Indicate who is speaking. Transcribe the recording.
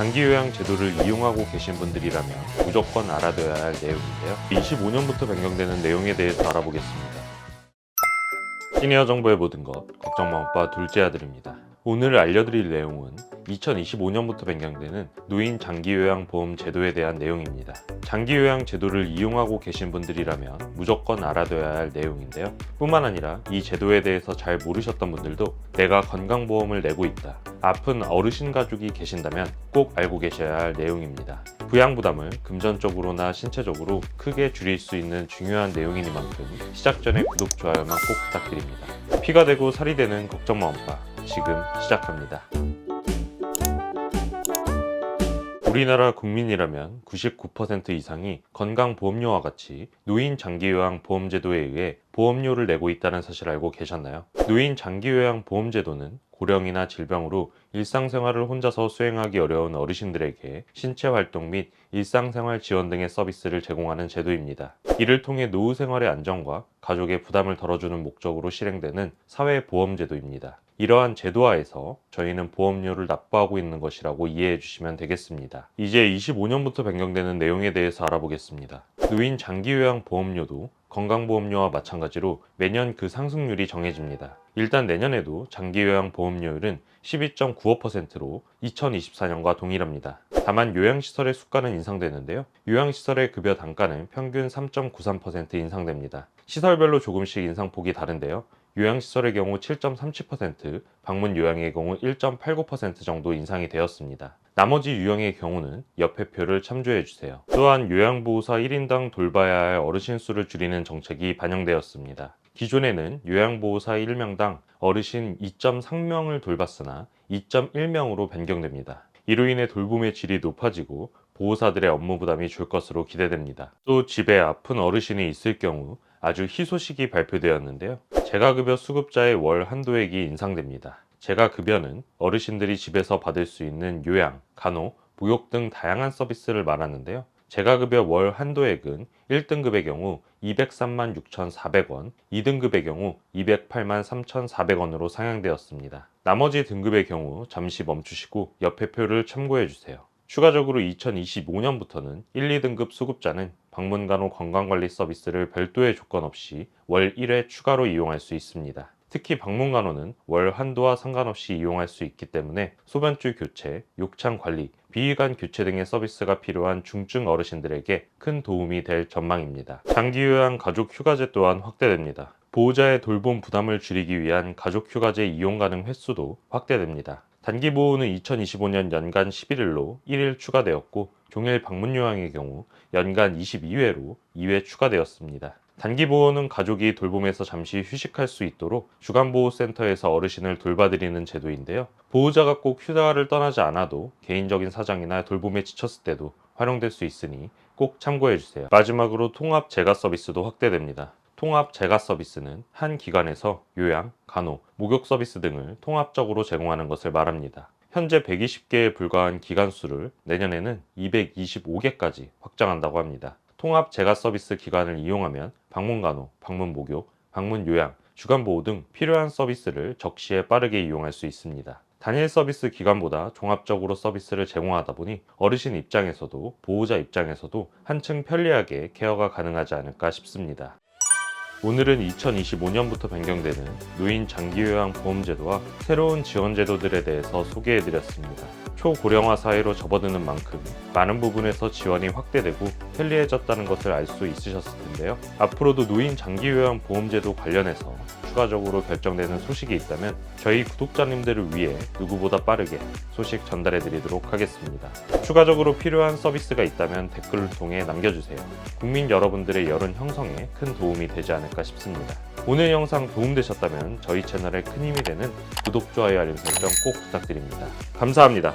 Speaker 1: 장기 요양 제도를 이용하고 계신 분들이라면 무조건 알아둬야 할 내용인데요. 25년부터 변경되는 내용에 대해서 알아보겠습니다. 시니어 정보의 모든 것, 걱정 마 오빠 둘째 아들입니다. 오늘 알려드릴 내용은 2025년부터 변경되는 노인 장기요양 보험 제도에 대한 내용입니다. 장기요양 제도를 이용하고 계신 분들이라면 무조건 알아둬야 할 내용인데요. 뿐만 아니라 이 제도에 대해서 잘 모르셨던 분들도 내가 건강보험을 내고 있다. 아픈 어르신 가족이 계신다면 꼭 알고 계셔야 할 내용입니다. 부양 부담을 금전적으로나 신체적으로 크게 줄일 수 있는 중요한 내용이니만큼 시작 전에 구독, 좋아요만 꼭 부탁드립니다. 피가 되고 살이 되는 걱정마 엄빠 지금 시작합니다. 우리나라 국민이라면 99% 이상이 건강보험료와 같이 노인 장기요양 보험제도에 의해 보험료를 내고 있다는 사실 알고 계셨나요? 노인 장기요양 보험제도는 고령이나 질병으로 일상생활을 혼자서 수행하기 어려운 어르신들에게 신체 활동 및 일상생활 지원 등의 서비스를 제공하는 제도입니다. 이를 통해 노후 생활의 안정과 가족의 부담을 덜어주는 목적으로 실행되는 사회보험제도입니다. 이러한 제도하에서 저희는 보험료를 납부하고 있는 것이라고 이해해 주시면 되겠습니다. 이제 25년부터 변경되는 내용에 대해서 알아보겠습니다. 노인 장기요양 보험료도 건강보험료와 마찬가지로 매년 그 상승률이 정해집니다. 일단 내년에도 장기요양 보험료율은 12.95%로 2024년과 동일합니다. 다만 요양시설의 수가는 인상되는데요. 요양시설의 급여 단가는 평균 3.93% 인상됩니다. 시설별로 조금씩 인상폭이 다른데요. 요양시설의 경우 7.37%, 방문 요양의 경우 1.89% 정도 인상이 되었습니다. 나머지 유형의 경우는 옆에 표를 참조해 주세요. 또한 요양보호사 1인당 돌봐야 할 어르신 수를 줄이는 정책이 반영되었습니다. 기존에는 요양보호사 1명당 어르신 2.3명을 돌봤으나 2.1명으로 변경됩니다. 이로 인해 돌봄의 질이 높아지고 보호사들의 업무 부담이 줄 것으로 기대됩니다. 또 집에 아픈 어르신이 있을 경우 아주 희소식이 발표되었는데요. 재가급여 수급자의 월 한도액이 인상됩니다. 재가급여는 어르신들이 집에서 받을 수 있는 요양, 간호, 목욕 등 다양한 서비스를 말하는데요. 재가급여 월 한도액은 1등급의 경우 203만 6,400원, 2등급의 경우 208만 3,400원으로 상향되었습니다. 나머지 등급의 경우 잠시 멈추시고 옆에 표를 참고해 주세요. 추가적으로 2025년부터는 1, 2등급 수급자는 방문 간호 건강관리 서비스를 별도의 조건 없이 월 1회 추가로 이용할 수 있습니다. 특히 방문 간호는 월 한도와 상관없이 이용할 수 있기 때문에 소변줄 교체, 욕창 관리, 비위관 교체 등의 서비스가 필요한 중증 어르신들에게 큰 도움이 될 전망입니다. 장기 요양 가족 휴가제 또한 확대됩니다. 보호자의 돌봄 부담을 줄이기 위한 가족 휴가제 이용 가능 횟수도 확대됩니다. 단기 보호는 2025년 연간 11일로 1일 추가되었고 종일 방문 요양의 경우 연간 22회로 2회 추가되었습니다. 단기 보호는 가족이 돌봄에서 잠시 휴식할 수 있도록 주간보호센터에서 어르신을 돌봐드리는 제도인데요. 보호자가 꼭 휴가를 떠나지 않아도 개인적인 사정이나 돌봄에 지쳤을 때도 활용될 수 있으니 꼭 참고해 주세요. 마지막으로 통합 재가 서비스도 확대됩니다. 통합 재가 서비스는 한 기관에서 요양, 간호, 목욕 서비스 등을 통합적으로 제공하는 것을 말합니다. 현재 120개에 불과한 기관 수를 내년에는 225개까지 확장한다고 합니다. 통합 재가 서비스 기관을 이용하면 방문 간호, 방문 목욕, 방문 요양, 주간 보호 등 필요한 서비스를 적시에 빠르게 이용할 수 있습니다. 단일 서비스 기관보다 종합적으로 서비스를 제공하다 보니 어르신 입장에서도 보호자 입장에서도 한층 편리하게 케어가 가능하지 않을까 싶습니다. 오늘은 2025년부터 변경되는 노인 장기요양 보험제도와 새로운 지원제도들에 대해서 소개해드렸습니다. 초고령화 사회로 접어드는 만큼 많은 부분에서 지원이 확대되고 편리해졌다는 것을 알 수 있으셨을 텐데요. 앞으로도 노인 장기요양 보험제도 관련해서 추가적으로 결정되는 소식이 있다면 저희 구독자님들을 위해 누구보다 빠르게 소식 전달해 드리도록 하겠습니다. 추가적으로 필요한 서비스가 있다면 댓글을 통해 남겨주세요. 국민 여러분들의 여론 형성에 큰 도움이 되지 않을까 싶습니다. 오늘 영상 도움되셨다면 저희 채널에 큰 힘이 되는 구독, 좋아요, 알림 설정 꼭 부탁드립니다. 감사합니다.